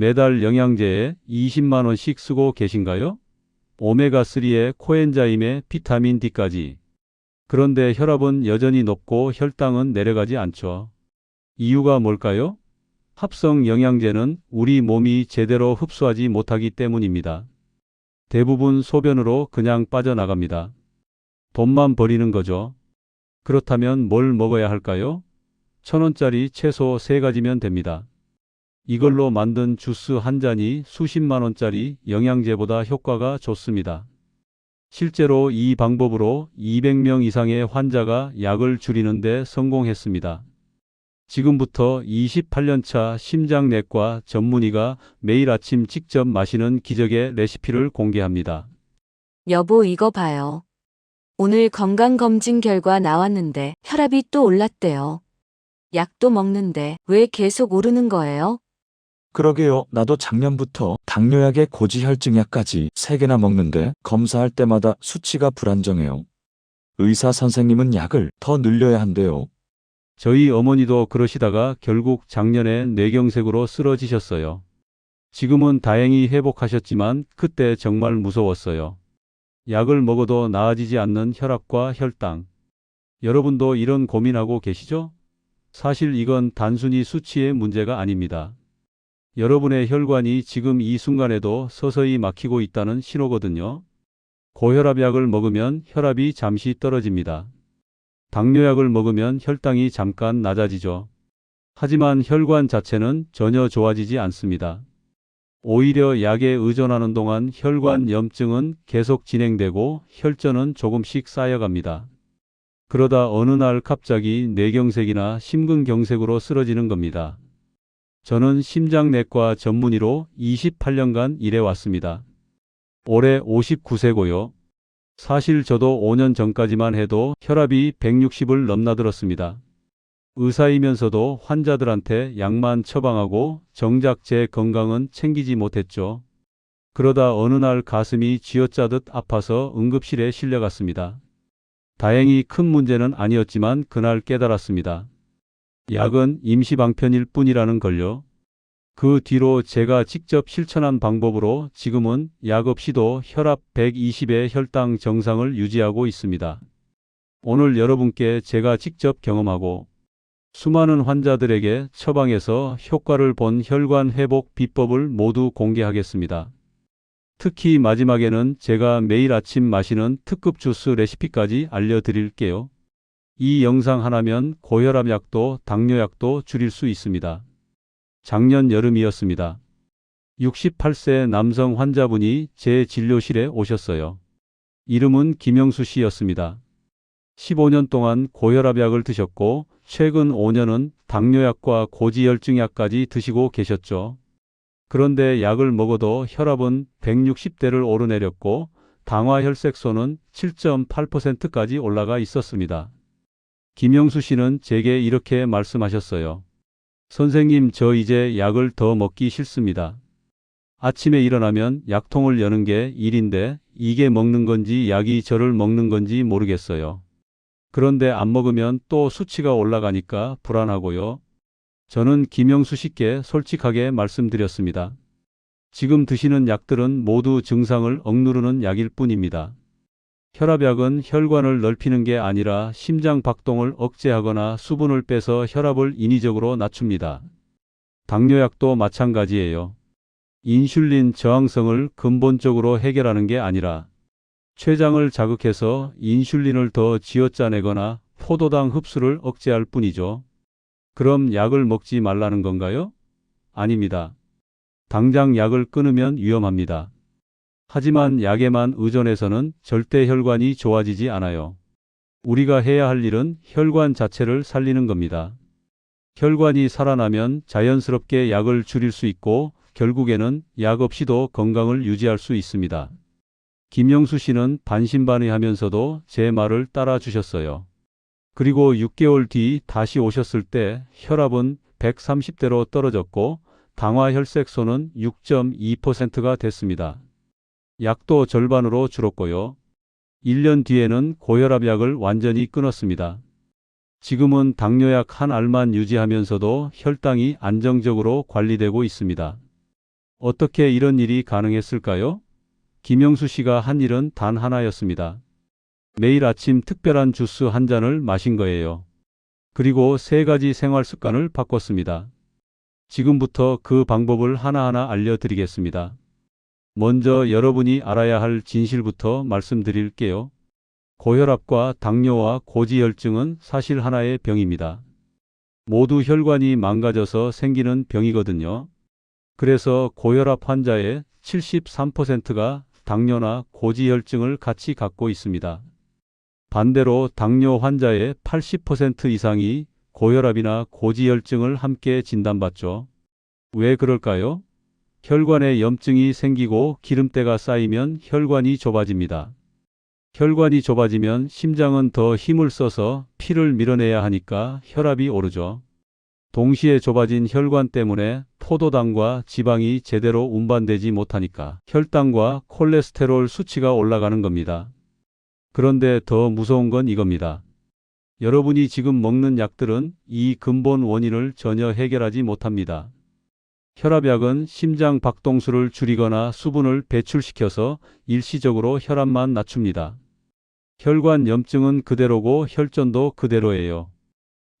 매달 영양제에 20만 원씩 쓰고 계신가요? 오메가3에 코엔자임에 비타민 D까지. 그런데 혈압은 여전히 높고 혈당은 내려가지 않죠. 이유가 뭘까요? 합성 영양제는 우리 몸이 제대로 흡수하지 못하기 때문입니다. 대부분 소변으로 그냥 빠져나갑니다. 돈만 버리는 거죠. 그렇다면 뭘 먹어야 할까요? 천 원짜리 채소 세 가지면 됩니다. 이걸로 만든 주스 한 잔이 수십만 원짜리 영양제보다 효과가 좋습니다. 실제로 이 방법으로 200명 이상의 환자가 약을 줄이는 데 성공했습니다. 지금부터 28년차 심장내과 전문의가 매일 아침 직접 마시는 기적의 레시피를 공개합니다. 여보, 이거 봐요. 오늘 건강검진 결과 나왔는데 혈압이 또 올랐대요. 약도 먹는데 왜 계속 오르는 거예요? 그러게요. 나도 작년부터 당뇨약에 고지혈증약까지 3개나 먹는데 검사할 때마다 수치가 불안정해요. 의사 선생님은 약을 더 늘려야 한대요. 저희 어머니도 그러시다가 결국 작년에 뇌경색으로 쓰러지셨어요. 지금은 다행히 회복하셨지만 그때 정말 무서웠어요. 약을 먹어도 나아지지 않는 혈압과 혈당. 여러분도 이런 고민하고 계시죠? 사실 이건 단순히 수치의 문제가 아닙니다. 여러분의 혈관이 지금 이 순간에도 서서히 막히고 있다는 신호거든요. 고혈압약을 먹으면 혈압이 잠시 떨어집니다. 당뇨약을 먹으면 혈당이 잠깐 낮아지죠. 하지만 혈관 자체는 전혀 좋아지지 않습니다. 오히려 약에 의존하는 동안 혈관 염증은 계속 진행되고 혈전은 조금씩 쌓여갑니다. 그러다 어느 날 갑자기 뇌경색이나 심근경색으로 쓰러지는 겁니다. 저는 심장내과 전문의로 28년간 일해왔습니다. 올해 59세고요. 사실 저도 5년 전까지만 해도 혈압이 160을 넘나들었습니다. 의사이면서도 환자들한테 약만 처방하고 정작 제 건강은 챙기지 못했죠. 그러다 어느 날 가슴이 쥐어짜듯 아파서 응급실에 실려갔습니다. 다행히 큰 문제는 아니었지만 그날 깨달았습니다. 약은 임시방편일 뿐이라는 걸요. 그 뒤로 제가 직접 실천한 방법으로 지금은 약 없이도 혈압 120의 혈당 정상을 유지하고 있습니다. 오늘 여러분께 제가 직접 경험하고 수많은 환자들에게 처방해서 효과를 본 혈관 회복 비법을 모두 공개하겠습니다. 특히 마지막에는 제가 매일 아침 마시는 특급 주스 레시피까지 알려드릴게요. 이 영상 하나면 고혈압 약도 당뇨약도 줄일 수 있습니다. 작년 여름이었습니다. 68세 남성 환자분이 제 진료실에 오셨어요. 이름은 김영수 씨였습니다. 15년 동안 고혈압약을 드셨고 최근 5년은 당뇨약과 고지혈증약까지 드시고 계셨죠. 그런데 약을 먹어도 혈압은 160대를 오르내렸고 당화혈색소는 7.8%까지 올라가 있었습니다. 김영수 씨는 제게 이렇게 말씀하셨어요. 선생님, 저 이제 약을 더 먹기 싫습니다. 아침에 일어나면 약통을 여는 게 일인데 이게 먹는 건지 약이 저를 먹는 건지 모르겠어요. 그런데 안 먹으면 또 수치가 올라가니까 불안하고요. 저는 김영수 씨께 솔직하게 말씀드렸습니다. 지금 드시는 약들은 모두 증상을 억누르는 약일 뿐입니다. 혈압약은 혈관을 넓히는 게 아니라 심장 박동을 억제하거나 수분을 빼서 혈압을 인위적으로 낮춥니다. 당뇨약도 마찬가지예요. 인슐린 저항성을 근본적으로 해결하는 게 아니라 췌장을 자극해서 인슐린을 더 쥐어짜내거나 포도당 흡수를 억제할 뿐이죠. 그럼 약을 먹지 말라는 건가요? 아닙니다. 당장 약을 끊으면 위험합니다. 하지만 약에만 의존해서는 절대 혈관이 좋아지지 않아요. 우리가 해야 할 일은 혈관 자체를 살리는 겁니다. 혈관이 살아나면 자연스럽게 약을 줄일 수 있고 결국에는 약 없이도 건강을 유지할 수 있습니다. 김영수 씨는 반신반의하면서도 제 말을 따라 주셨어요. 그리고 6개월 뒤 다시 오셨을 때 혈압은 130대로 떨어졌고 당화혈색소는 6.2%가 됐습니다. 약도 절반으로 줄었고요. 1년 뒤에는 고혈압 약을 완전히 끊었습니다. 지금은 당뇨약 한 알만 유지하면서도 혈당이 안정적으로 관리되고 있습니다. 어떻게 이런 일이 가능했을까요? 김영수 씨가 한 일은 단 하나였습니다. 매일 아침 특별한 주스 한 잔을 마신 거예요. 그리고 세 가지 생활 습관을 바꿨습니다. 지금부터 그 방법을 하나하나 알려드리겠습니다. 먼저 여러분이 알아야 할 진실부터 말씀드릴게요. 고혈압과 당뇨와 고지혈증은 사실 하나의 병입니다. 모두 혈관이 망가져서 생기는 병이거든요. 그래서 고혈압 환자의 73%가 당뇨나 고지혈증을 같이 갖고 있습니다. 반대로 당뇨 환자의 80% 이상이 고혈압이나 고지혈증을 함께 진단받죠. 왜 그럴까요? 혈관에 염증이 생기고 기름때가 쌓이면 혈관이 좁아집니다. 혈관이 좁아지면 심장은 더 힘을 써서 피를 밀어내야 하니까 혈압이 오르죠. 동시에 좁아진 혈관 때문에 포도당과 지방이 제대로 운반되지 못하니까 혈당과 콜레스테롤 수치가 올라가는 겁니다. 그런데 더 무서운 건 이겁니다. 여러분이 지금 먹는 약들은 이 근본 원인을 전혀 해결하지 못합니다. 혈압약은 심장 박동수를 줄이거나 수분을 배출시켜서 일시적으로 혈압만 낮춥니다. 혈관 염증은 그대로고 혈전도 그대로예요.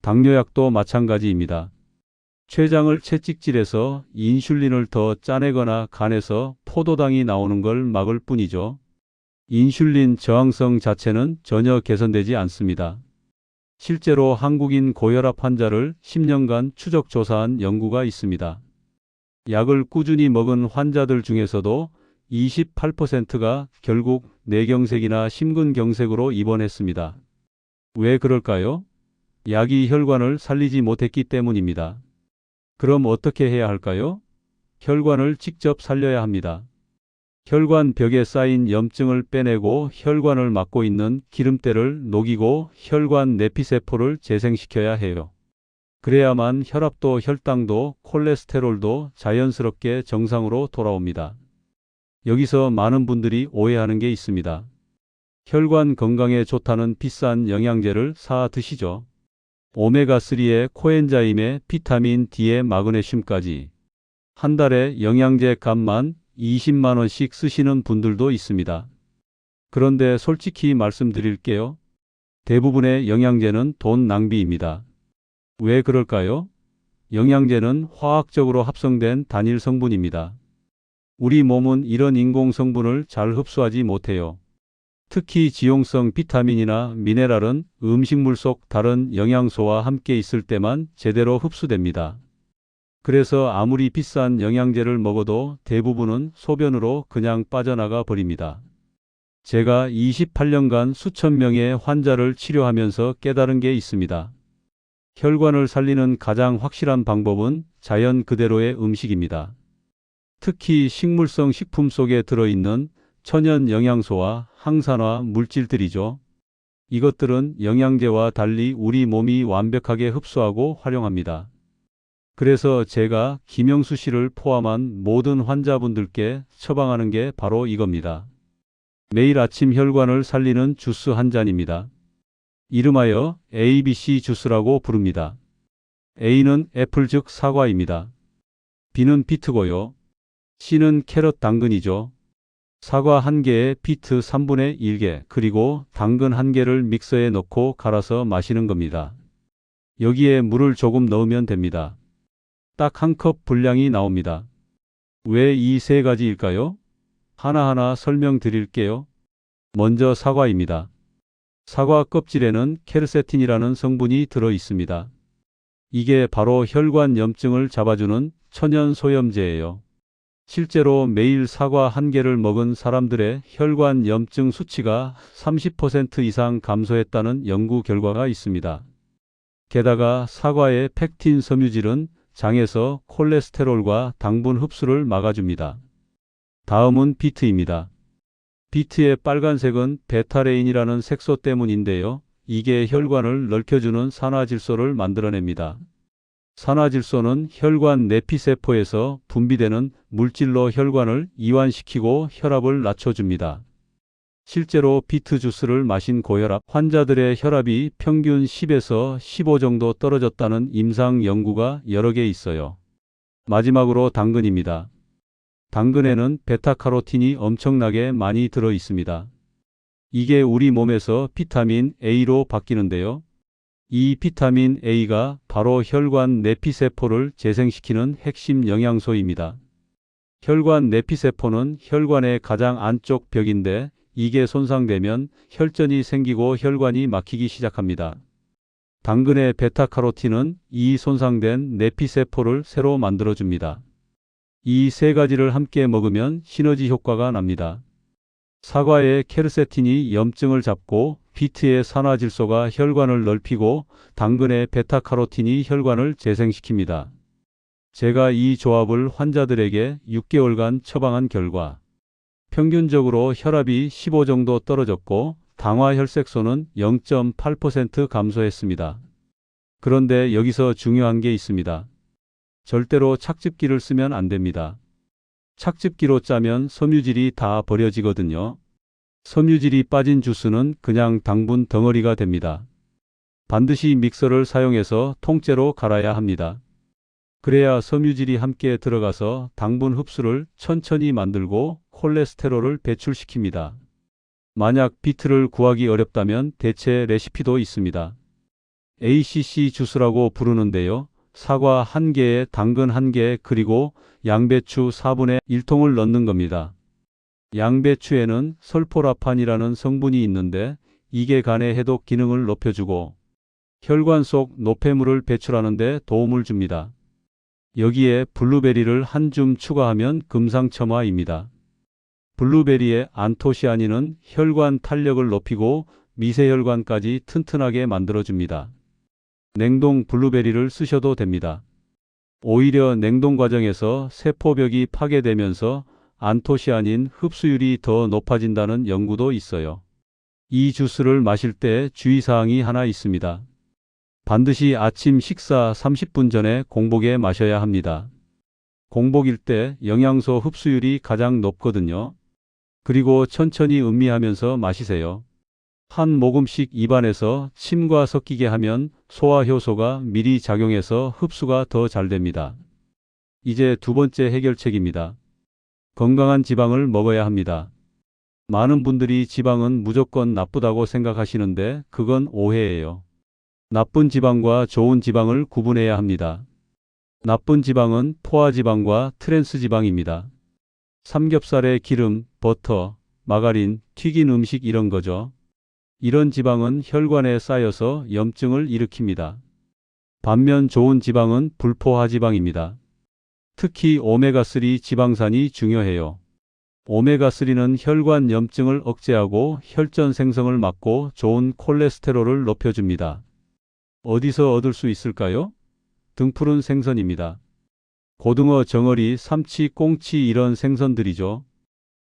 당뇨약도 마찬가지입니다. 췌장을 채찍질해서 인슐린을 더 짜내거나 간에서 포도당이 나오는 걸 막을 뿐이죠. 인슐린 저항성 자체는 전혀 개선되지 않습니다. 실제로 한국인 고혈압 환자를 10년간 추적 조사한 연구가 있습니다. 약을 꾸준히 먹은 환자들 중에서도 28%가 결국 뇌경색이나 심근경색으로 입원했습니다. 왜 그럴까요? 약이 혈관을 살리지 못했기 때문입니다. 그럼 어떻게 해야 할까요? 혈관을 직접 살려야 합니다. 혈관 벽에 쌓인 염증을 빼내고 혈관을 막고 있는 기름때를 녹이고 혈관 내피세포를 재생시켜야 해요. 그래야만 혈압도 혈당도 콜레스테롤도 자연스럽게 정상으로 돌아옵니다. 여기서 많은 분들이 오해하는 게 있습니다. 혈관 건강에 좋다는 비싼 영양제를 사 드시죠. 오메가3에 코엔자임에 비타민 D에 마그네슘까지 한 달에 영양제 값만 20만 원씩 쓰시는 분들도 있습니다. 그런데 솔직히 말씀드릴게요. 대부분의 영양제는 돈 낭비입니다. 왜 그럴까요? 영양제는 화학적으로 합성된 단일 성분입니다. 우리 몸은 이런 인공 성분을 잘 흡수하지 못해요. 특히 지용성 비타민이나 미네랄은 음식물 속 다른 영양소와 함께 있을 때만 제대로 흡수됩니다. 그래서 아무리 비싼 영양제를 먹어도 대부분은 소변으로 그냥 빠져나가 버립니다. 제가 28년간 수천 명의 환자를 치료하면서 깨달은 게 있습니다. 혈관을 살리는 가장 확실한 방법은 자연 그대로의 음식입니다. 특히 식물성 식품 속에 들어있는 천연 영양소와 항산화 물질들이죠. 이것들은 영양제와 달리 우리 몸이 완벽하게 흡수하고 활용합니다. 그래서 제가 김영수 씨를 포함한 모든 환자분들께 처방하는 게 바로 이겁니다. 매일 아침 혈관을 살리는 주스 한 잔입니다. 이름하여 ABC 주스라고 부릅니다. A는 애플 즉 사과입니다. B는 비트고요. C는 캐럿 당근이죠. 사과 한 개에 비트 3분의 1개 그리고 당근 한 개를 믹서에 넣고 갈아서 마시는 겁니다. 여기에 물을 조금 넣으면 됩니다. 딱 한 컵 분량이 나옵니다. 왜 이 세 가지일까요? 하나하나 설명드릴게요. 먼저 사과입니다. 사과 껍질에는 케르세틴이라는 성분이 들어 있습니다. 이게 바로 혈관 염증을 잡아주는 천연 소염제예요. 실제로 매일 사과 한 개를 먹은 사람들의 혈관 염증 수치가 30% 이상 감소했다는 연구 결과가 있습니다. 게다가 사과의 펙틴 섬유질은 장에서 콜레스테롤과 당분 흡수를 막아줍니다. 다음은 비트입니다. 비트의 빨간색은 베타레인이라는 색소 때문인데요. 이게 혈관을 넓혀주는 산화질소를 만들어냅니다. 산화질소는 혈관 내피세포에서 분비되는 물질로 혈관을 이완시키고 혈압을 낮춰줍니다. 실제로 비트 주스를 마신 고혈압 환자들의 혈압이 평균 10에서 15 정도 떨어졌다는 임상 연구가 여러 개 있어요. 마지막으로 당근입니다. 당근에는 베타카로틴이 엄청나게 많이 들어 있습니다. 이게 우리 몸에서 비타민 A로 바뀌는데요. 이 비타민 A가 바로 혈관 내피세포를 재생시키는 핵심 영양소입니다. 혈관 내피세포는 혈관의 가장 안쪽 벽인데 이게 손상되면 혈전이 생기고 혈관이 막히기 시작합니다. 당근의 베타카로틴은 이 손상된 내피세포를 새로 만들어줍니다. 이 세 가지를 함께 먹으면 시너지 효과가 납니다. 사과의 케르세틴이 염증을 잡고 비트의 산화질소가 혈관을 넓히고 당근의 베타카로틴이 혈관을 재생시킵니다. 제가 이 조합을 환자들에게 6개월간 처방한 결과 평균적으로 혈압이 15 정도 떨어졌고 당화혈색소는 0.8% 감소했습니다. 그런데 여기서 중요한 게 있습니다. 절대로 착즙기를 쓰면 안 됩니다. 착즙기로 짜면 섬유질이 다 버려지거든요. 섬유질이 빠진 주스는 그냥 당분 덩어리가 됩니다. 반드시 믹서를 사용해서 통째로 갈아야 합니다. 그래야 섬유질이 함께 들어가서 당분 흡수를 천천히 만들고 콜레스테롤을 배출시킵니다. 만약 비트를 구하기 어렵다면 대체 레시피도 있습니다. ACC 주스라고 부르는데요. 사과 1개에 당근 1개 그리고 양배추 4분의 1통을 넣는 겁니다. 양배추에는 설포라판이라는 성분이 있는데 이게 간의 해독 기능을 높여주고 혈관 속 노폐물을 배출하는 데 도움을 줍니다. 여기에 블루베리를 한 줌 추가하면 금상첨화입니다. 블루베리의 안토시아닌은 혈관 탄력을 높이고 미세혈관까지 튼튼하게 만들어줍니다. 냉동 블루베리를 쓰셔도 됩니다. 오히려 냉동 과정에서 세포벽이 파괴되면서 안토시아닌 흡수율이 더 높아진다는 연구도 있어요. 이 주스를 마실 때 주의사항이 하나 있습니다. 반드시 아침 식사 30분 전에 공복에 마셔야 합니다. 공복일 때 영양소 흡수율이 가장 높거든요. 그리고 천천히 음미하면서 마시세요. 한 모금씩 입안에서 침과 섞이게 하면 소화 효소가 미리 작용해서 흡수가 더 잘 됩니다. 이제 두 번째 해결책입니다. 건강한 지방을 먹어야 합니다. 많은 분들이 지방은 무조건 나쁘다고 생각하시는데 그건 오해예요. 나쁜 지방과 좋은 지방을 구분해야 합니다. 나쁜 지방은 포화지방과 트랜스지방입니다. 삼겹살의 기름, 버터, 마가린, 튀긴 음식 이런 거죠. 이런 지방은 혈관에 쌓여서 염증을 일으킵니다. 반면 좋은 지방은 불포화 지방입니다. 특히 오메가3 지방산이 중요해요. 오메가3는 혈관 염증을 억제하고 혈전 생성을 막고 좋은 콜레스테롤을 높여줍니다. 어디서 얻을 수 있을까요? 등푸른 생선입니다. 고등어, 정어리, 삼치, 꽁치 이런 생선들이죠.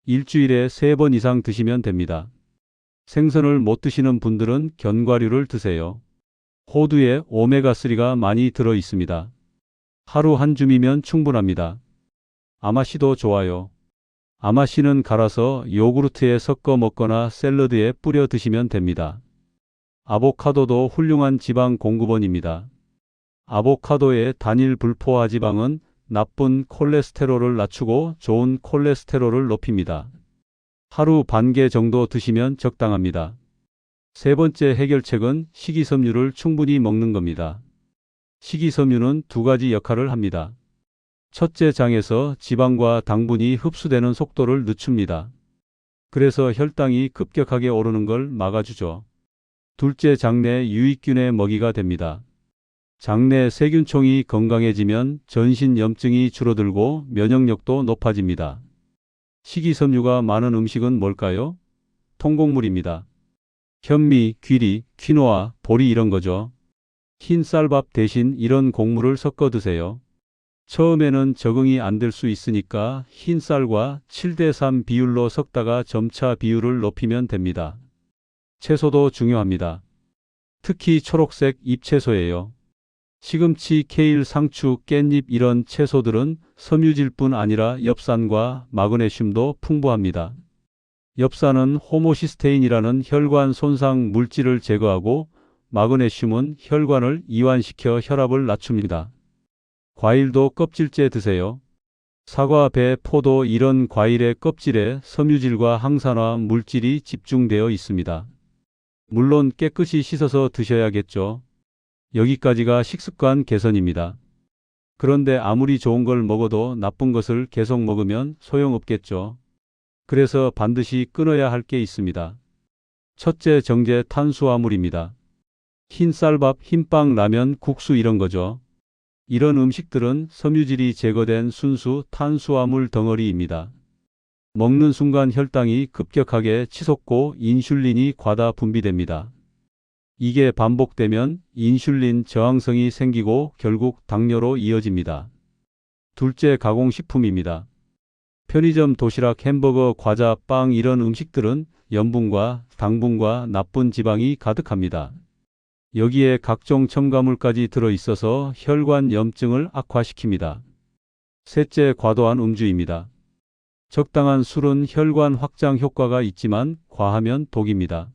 일주일에 3번 이상 드시면 됩니다. 생선을 못 드시는 분들은 견과류를 드세요. 호두에 오메가3가 많이 들어 있습니다. 하루 한 줌이면 충분합니다. 아마씨도 좋아요. 아마씨는 갈아서 요구르트에 섞어 먹거나 샐러드에 뿌려 드시면 됩니다. 아보카도도 훌륭한 지방 공급원입니다. 아보카도의 단일 불포화 지방은 나쁜 콜레스테롤을 낮추고 좋은 콜레스테롤을 높입니다. 하루 반 개 정도 드시면 적당합니다. 세 번째 해결책은 식이섬유를 충분히 먹는 겁니다. 식이섬유는 두 가지 역할을 합니다. 첫째 장에서 지방과 당분이 흡수되는 속도를 늦춥니다. 그래서 혈당이 급격하게 오르는 걸 막아주죠. 둘째 장내 유익균의 먹이가 됩니다. 장내 세균총이 건강해지면 전신 염증이 줄어들고 면역력도 높아집니다. 식이섬유가 많은 음식은 뭘까요? 통곡물입니다. 현미, 귀리, 퀴노아, 보리 이런 거죠. 흰 쌀밥 대신 이런 곡물을 섞어 드세요. 처음에는 적응이 안 될 수 있으니까 흰 쌀과 7대3 비율로 섞다가 점차 비율을 높이면 됩니다. 채소도 중요합니다. 특히 초록색 잎채소예요. 시금치, 케일, 상추, 깻잎 이런 채소들은 섬유질 뿐 아니라 엽산과 마그네슘도 풍부합니다. 엽산은 호모시스테인이라는 혈관 손상 물질을 제거하고 마그네슘은 혈관을 이완시켜 혈압을 낮춥니다. 과일도 껍질째 드세요. 사과, 배, 포도 이런 과일의 껍질에 섬유질과 항산화 물질이 집중되어 있습니다. 물론 깨끗이 씻어서 드셔야겠죠. 여기까지가 식습관 개선입니다. 그런데 아무리 좋은 걸 먹어도 나쁜 것을 계속 먹으면 소용없겠죠. 그래서 반드시 끊어야 할 게 있습니다. 첫째 정제 탄수화물입니다. 흰 쌀밥, 흰빵, 라면, 국수 이런 거죠. 이런 음식들은 섬유질이 제거된 순수 탄수화물 덩어리입니다. 먹는 순간 혈당이 급격하게 치솟고 인슐린이 과다 분비됩니다. 이게 반복되면 인슐린 저항성이 생기고 결국 당뇨로 이어집니다. 둘째 가공식품입니다. 편의점 도시락, 햄버거, 과자, 빵 이런 음식들은 염분과 당분과 나쁜 지방이 가득합니다. 여기에 각종 첨가물까지 들어있어서 혈관 염증을 악화시킵니다. 셋째 과도한 음주입니다. 적당한 술은 혈관 확장 효과가 있지만 과하면 독입니다.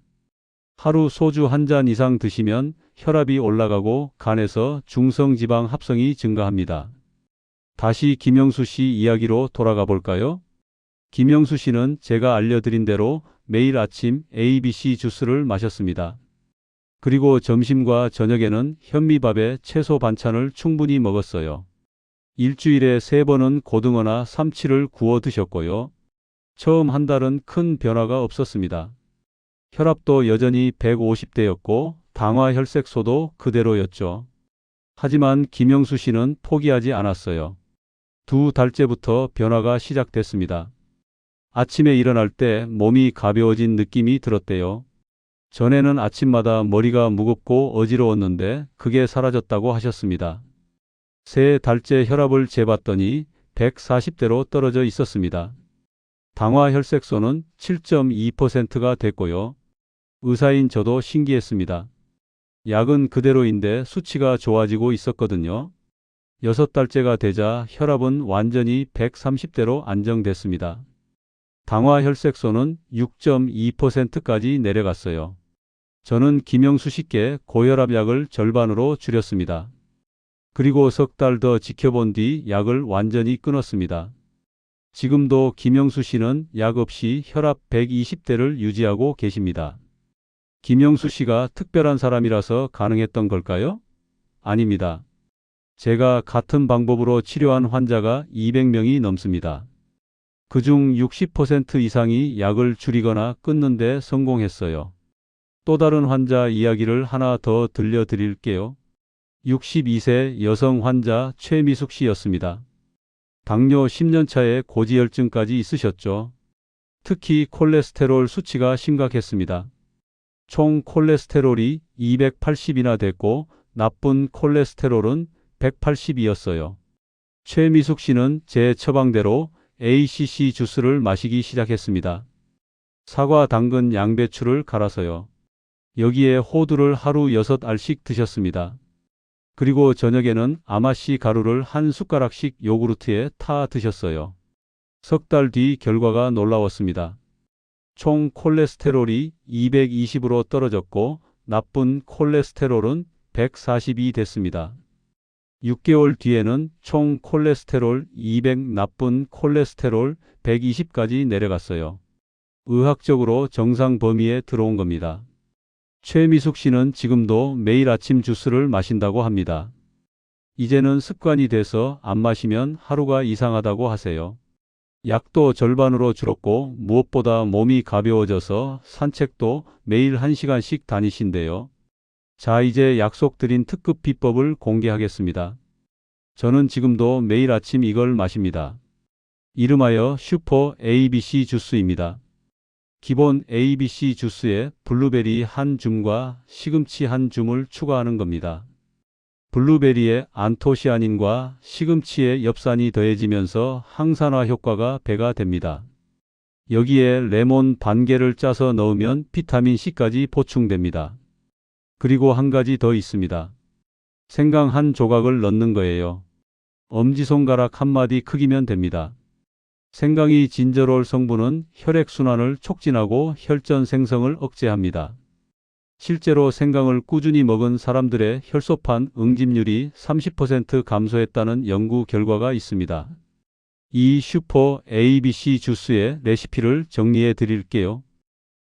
하루 소주 한 잔 이상 드시면 혈압이 올라가고 간에서 중성지방 합성이 증가합니다. 다시 김영수 씨 이야기로 돌아가 볼까요? 김영수 씨는 제가 알려드린 대로 매일 아침 ABC 주스를 마셨습니다. 그리고 점심과 저녁에는 현미밥에 채소 반찬을 충분히 먹었어요. 일주일에 세 번은 고등어나 삼치를 구워 드셨고요. 처음 한 달은 큰 변화가 없었습니다. 혈압도 여전히 150대였고 당화 혈색소도 그대로였죠. 하지만 김영수 씨는 포기하지 않았어요. 두 달째부터 변화가 시작됐습니다. 아침에 일어날 때 몸이 가벼워진 느낌이 들었대요. 전에는 아침마다 머리가 무겁고 어지러웠는데 그게 사라졌다고 하셨습니다. 세 달째 혈압을 재봤더니 140대로 떨어져 있었습니다. 당화 혈색소는 7.2%가 됐고요. 의사인 저도 신기했습니다. 약은 그대로인데 수치가 좋아지고 있었거든요. 여섯 달째가 되자 혈압은 완전히 130대로 안정됐습니다. 당화 혈색소는 6.2%까지 내려갔어요. 저는 김영수 씨께 고혈압 약을 절반으로 줄였습니다. 그리고 석 달 더 지켜본 뒤 약을 완전히 끊었습니다. 지금도 김영수 씨는 약 없이 혈압 120대를 유지하고 계십니다. 김영수 씨가 특별한 사람이라서 가능했던 걸까요? 아닙니다. 제가 같은 방법으로 치료한 환자가 200명이 넘습니다. 그중 60% 이상이 약을 줄이거나 끊는데 성공했어요. 또 다른 환자 이야기를 하나 더 들려드릴게요. 62세 여성 환자 최미숙 씨였습니다. 당뇨 10년 차에 고지혈증까지 있으셨죠. 특히 콜레스테롤 수치가 심각했습니다. 총 콜레스테롤이 280이나 됐고 나쁜 콜레스테롤은 180이었어요. 최미숙 씨는 제 처방대로 ACC 주스를 마시기 시작했습니다. 사과, 당근, 양배추를 갈아서요. 여기에 호두를 하루 6알씩 드셨습니다. 그리고 저녁에는 아마씨 가루를 한 숟가락씩 요구르트에 타 드셨어요. 석 달 뒤 결과가 놀라웠습니다. 총 콜레스테롤이 220으로 떨어졌고 나쁜 콜레스테롤은 142 됐습니다. 6개월 뒤에는 총 콜레스테롤 200 나쁜 콜레스테롤 120까지 내려갔어요. 의학적으로 정상 범위에 들어온 겁니다. 최미숙 씨는 지금도 매일 아침 주스를 마신다고 합니다. 이제는 습관이 돼서 안 마시면 하루가 이상하다고 하세요. 약도 절반으로 줄었고 무엇보다 몸이 가벼워져서 산책도 매일 1시간씩 다니신대요. 자, 이제 약속드린 특급 비법을 공개하겠습니다. 저는 지금도 매일 아침 이걸 마십니다. 이름하여 슈퍼 ABC 주스입니다. 기본 ABC 주스에 블루베리 한 줌과 시금치 한 줌을 추가하는 겁니다. 블루베리에 안토시아닌과 시금치의 엽산이 더해지면서 항산화 효과가 배가 됩니다. 여기에 레몬 반 개를 짜서 넣으면 비타민 C까지 보충됩니다. 그리고 한 가지 더 있습니다. 생강 한 조각을 넣는 거예요. 엄지손가락 한 마디 크기면 됩니다. 생강이 진저롤 성분은 혈액순환을 촉진하고 혈전 생성을 억제합니다. 실제로 생강을 꾸준히 먹은 사람들의 혈소판 응집률이 30% 감소했다는 연구 결과가 있습니다. 이 슈퍼 ABC 주스의 레시피를 정리해 드릴게요.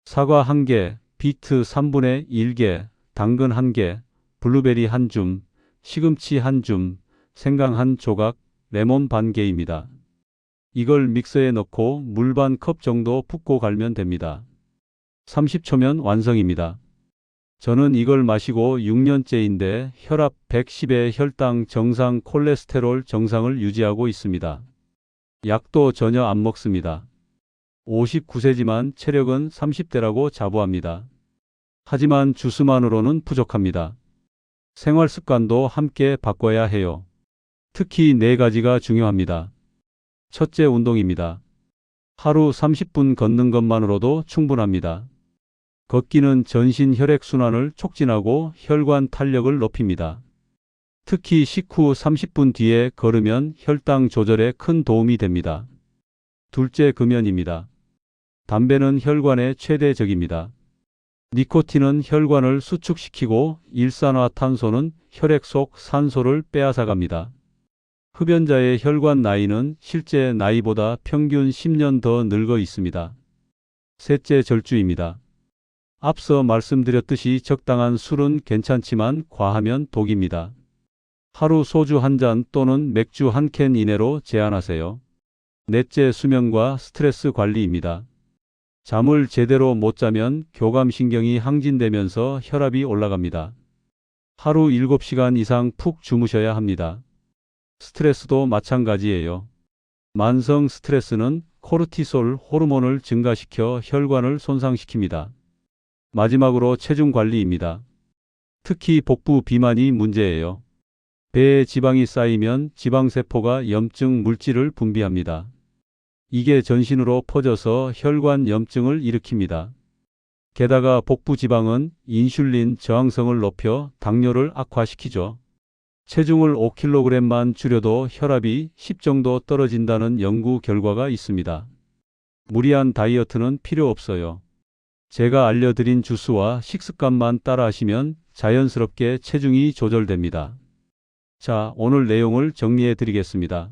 사과 1개, 비트 3분의 1개, 당근 1개, 블루베리 1줌, 시금치 1줌, 생강 1 조각, 레몬 반 개입니다. 이걸 믹서에 넣고 물 반 컵 정도 붓고 갈면 됩니다. 30초면 완성입니다. 저는 이걸 마시고 6년째인데 혈압 110에 혈당 정상 콜레스테롤 정상을 유지하고 있습니다. 약도 전혀 안 먹습니다. 59세지만 체력은 30대라고 자부합니다. 하지만 주스만으로는 부족합니다. 생활 습관도 함께 바꿔야 해요. 특히 네 가지가 중요합니다. 첫째 운동입니다. 하루 30분 걷는 것만으로도 충분합니다. 걷기는 전신 혈액순환을 촉진하고 혈관 탄력을 높입니다. 특히 식후 30분 뒤에 걸으면 혈당 조절에 큰 도움이 됩니다. 둘째 금연입니다. 담배는 혈관의 최대 적입니다. 니코틴은 혈관을 수축시키고 일산화탄소는 혈액 속 산소를 빼앗아갑니다. 흡연자의 혈관 나이는 실제 나이보다 평균 10년 더 늙어 있습니다. 셋째 절주입니다. 앞서 말씀드렸듯이 적당한 술은 괜찮지만 과하면 독입니다. 하루 소주 한 잔 또는 맥주 한 캔 이내로 제한하세요. 넷째 수면과 스트레스 관리입니다. 잠을 제대로 못 자면 교감신경이 항진되면서 혈압이 올라갑니다. 하루 7시간 이상 푹 주무셔야 합니다. 스트레스도 마찬가지예요. 만성 스트레스는 코르티솔 호르몬을 증가시켜 혈관을 손상시킵니다. 마지막으로 체중 관리입니다. 특히 복부 비만이 문제예요. 배에 지방이 쌓이면 지방세포가 염증 물질을 분비합니다. 이게 전신으로 퍼져서 혈관 염증을 일으킵니다. 게다가 복부 지방은 인슐린 저항성을 높여 당뇨를 악화시키죠. 체중을 5kg만 줄여도 혈압이 10 정도 떨어진다는 연구 결과가 있습니다. 무리한 다이어트는 필요 없어요. 제가 알려드린 주스와 식습관만 따라 하시면 자연스럽게 체중이 조절됩니다. 자, 오늘 내용을 정리해 드리겠습니다.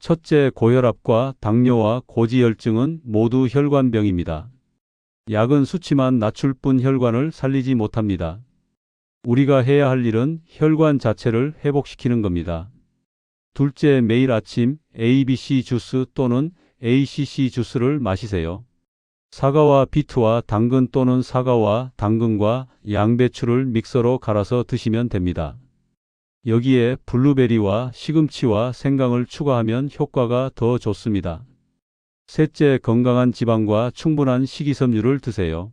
첫째, 고혈압과 당뇨와 고지혈증은 모두 혈관병입니다. 약은 수치만 낮출 뿐 혈관을 살리지 못합니다. 우리가 해야 할 일은 혈관 자체를 회복시키는 겁니다. 둘째, 매일 아침 ABC 주스 또는 ACC 주스를 마시세요. 사과와 비트와 당근 또는 사과와 당근과 양배추를 믹서로 갈아서 드시면 됩니다. 여기에 블루베리와 시금치와 생강을 추가하면 효과가 더 좋습니다. 셋째, 건강한 지방과 충분한 식이섬유를 드세요.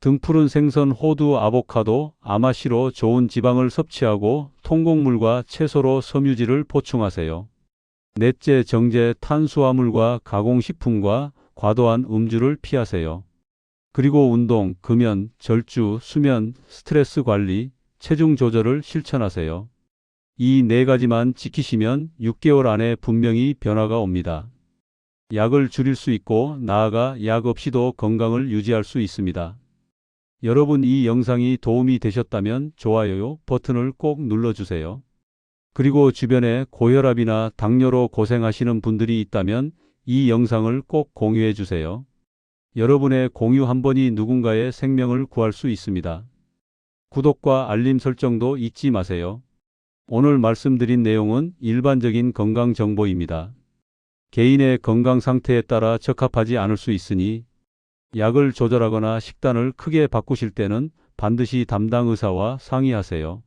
등푸른 생선, 호두, 아보카도, 아마시로 좋은 지방을 섭취하고 통곡물과 채소로 섬유질을 보충하세요. 넷째, 정제 탄수화물과 가공식품과 과도한 음주를 피하세요. 그리고 운동, 금연, 절주, 수면, 스트레스 관리, 체중 조절을 실천하세요. 이 네 가지만 지키시면 6개월 안에 분명히 변화가 옵니다. 약을 줄일 수 있고 나아가 약 없이도 건강을 유지할 수 있습니다. 여러분 이 영상이 도움이 되셨다면 좋아요 버튼을 꼭 눌러주세요. 그리고 주변에 고혈압이나 당뇨로 고생하시는 분들이 있다면 이 영상을 꼭 공유해 주세요. 여러분의 공유 한 번이 누군가의 생명을 구할 수 있습니다. 구독과 알림 설정도 잊지 마세요. 오늘 말씀드린 내용은 일반적인 건강 정보입니다. 개인의 건강 상태에 따라 적합하지 않을 수 있으니 약을 조절하거나 식단을 크게 바꾸실 때는 반드시 담당 의사와 상의하세요.